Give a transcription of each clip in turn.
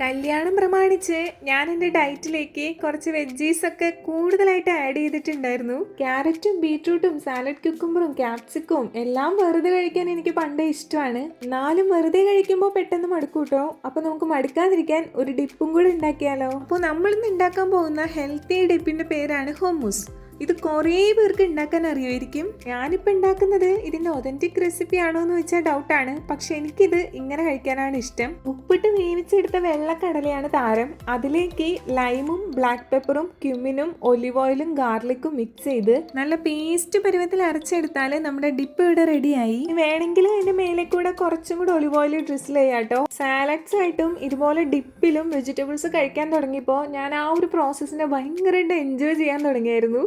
കല്യാണം പ്രമാണിച്ച് ഞാൻ എന്റെ ഡയറ്റിലേക്ക് കുറച്ച് വെജീസ് ഒക്കെ കൂടുതലായിട്ട് ആഡ് ചെയ്തിട്ടുണ്ടായിരുന്നു. ക്യാരറ്റും ബീട്രൂട്ടും സാലഡ് ക്യുക്കുമ്പറും ക്യാപ്സിക്കവും എല്ലാം വെറുതെ കഴിക്കാൻ എനിക്ക് പണ്ടേ ഇഷ്ടമാണ്. നാലും വെറുതെ കഴിക്കുമ്പോൾ പെട്ടെന്ന് മടുക്കൂട്ടോ. അപ്പോൾ നമുക്ക് മടുക്കാതിരിക്കാൻ ഒരു ഡിപ്പും കൂടെ ഉണ്ടാക്കിയാലോ? അപ്പോൾ നമ്മളിന്ന് ഉണ്ടാക്കാൻ പോകുന്ന ഹെൽത്തി ഡിപ്പിന്റെ പേരാണ് ഹോമൂസ് ഇത് കുറേ പേർക്ക് ഉണ്ടാക്കാൻ അറിയുമായിരിക്കും. ഞാനിപ്പോൾ ഉണ്ടാക്കുന്നത് ഇതിന്റെ ഒതന്റിക് റെസിപ്പി ആണോ എന്ന് വെച്ചാൽ ഡൗട്ടാണ് പക്ഷെ എനിക്കിത് ഇങ്ങനെ കഴിക്കാനാണ് ഇഷ്ടം. ഉപ്പിട്ട് വേവിച്ചെടുത്ത വെള്ളക്കടലയാണ് താരം. അതിലേക്ക് ലൈമും ബ്ലാക്ക് പെപ്പറും ക്യുമിനും ഒലിവ് ഓയിലും ഗാർലിക്കും മിക്സ് ചെയ്ത് നല്ല പേസ്റ്റ് പരുവത്തിൽ അരച്ചെടുത്താൽ നമ്മുടെ ഡിപ്പ് ഇവിടെ റെഡിയായി വേണമെങ്കിൽ അതിന്റെ മേലെ കൂടെ കുറച്ചും കൂടെ ഒലിവ് ഓയിൽ ഡ്രിസിൽ ചെയ്യാട്ടോ സാലഡ്സ് ആയിട്ടും ഇതുപോലെ ഡിപ്പിലും വെജിറ്റബിൾസ് കഴിക്കാൻ തുടങ്ങിയപ്പോൾ ഞാൻ ആ ഒരു പ്രോസസ്സിനെ ഭയങ്കരമായിട്ട് എൻജോയ് ചെയ്യാൻ തുടങ്ങിയായിരുന്നു.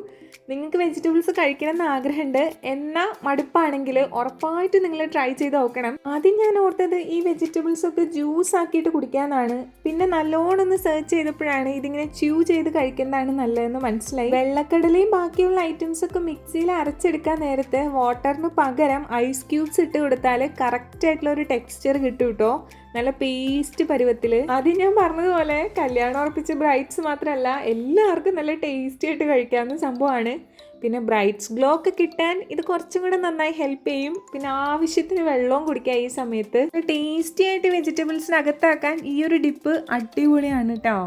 നിങ്ങൾക്ക് വെജിറ്റബിൾസ് കഴിക്കണമെന്ന് ആഗ്രഹമുണ്ട് എന്നാൽ മടുപ്പാണെങ്കിൽ ഉറപ്പായിട്ട് നിങ്ങൾ ട്രൈ ചെയ്ത് നോക്കണം. ആദ്യം ഞാൻ ഓർത്തത് ഈ വെജിറ്റബിൾസ് ഒക്കെ ജ്യൂസ് ആക്കിയിട്ട് കുടിക്കാനാണ് പിന്നെ നല്ലോണം ഒന്ന് സെർച്ച് ചെയ്തപ്പോഴാണ് ഇതിങ്ങനെ ച്യൂ ചെയ്ത് കഴിക്കുന്നതാണ് നല്ലതെന്ന് മനസ്സിലായി. വെള്ളക്കടലയും ബാക്കിയുള്ള ഐറ്റംസ് ഒക്കെ മിക്സിയിൽ അരച്ചെടുക്കാൻ നേരത്തെ വാട്ടറിന് പകരം ഐസ് ക്യൂബ്സ് ഇട്ട് കൊടുത്താൽ കറക്റ്റ് ആയിട്ടുള്ള ഒരു ടെക്സ്ചർ കിട്ടും കേട്ടോ നല്ല പേസ്റ്റ് പരുവത്തിൽ ആദ്യം ഞാൻ പറഞ്ഞതുപോലെ കല്യാണം ഉറപ്പിച്ച ബ്രൈറ്റ്സ് മാത്രമല്ല എല്ലാവർക്കും നല്ല ടേസ്റ്റി ആയിട്ട് കഴിക്കാവുന്ന സംഭവമാണ്. പിന്നെ ബ്രൈറ്റ്സ് ഗ്ലോ ഒക്കെ കിട്ടാൻ ഇത് കുറച്ചും കൂടെ നന്നായി ഹെൽപ്പ് ചെയ്യും. പിന്നെ ആവശ്യത്തിന് വെള്ളവും കുടിക്കുക ഈ സമയത്ത്. ടേസ്റ്റി ആയിട്ട് വെജിറ്റബിൾസിനകത്താക്കാൻ ഈ ഒരു ഡിപ്പ് അടിപൊളിയാണ് കേട്ടോ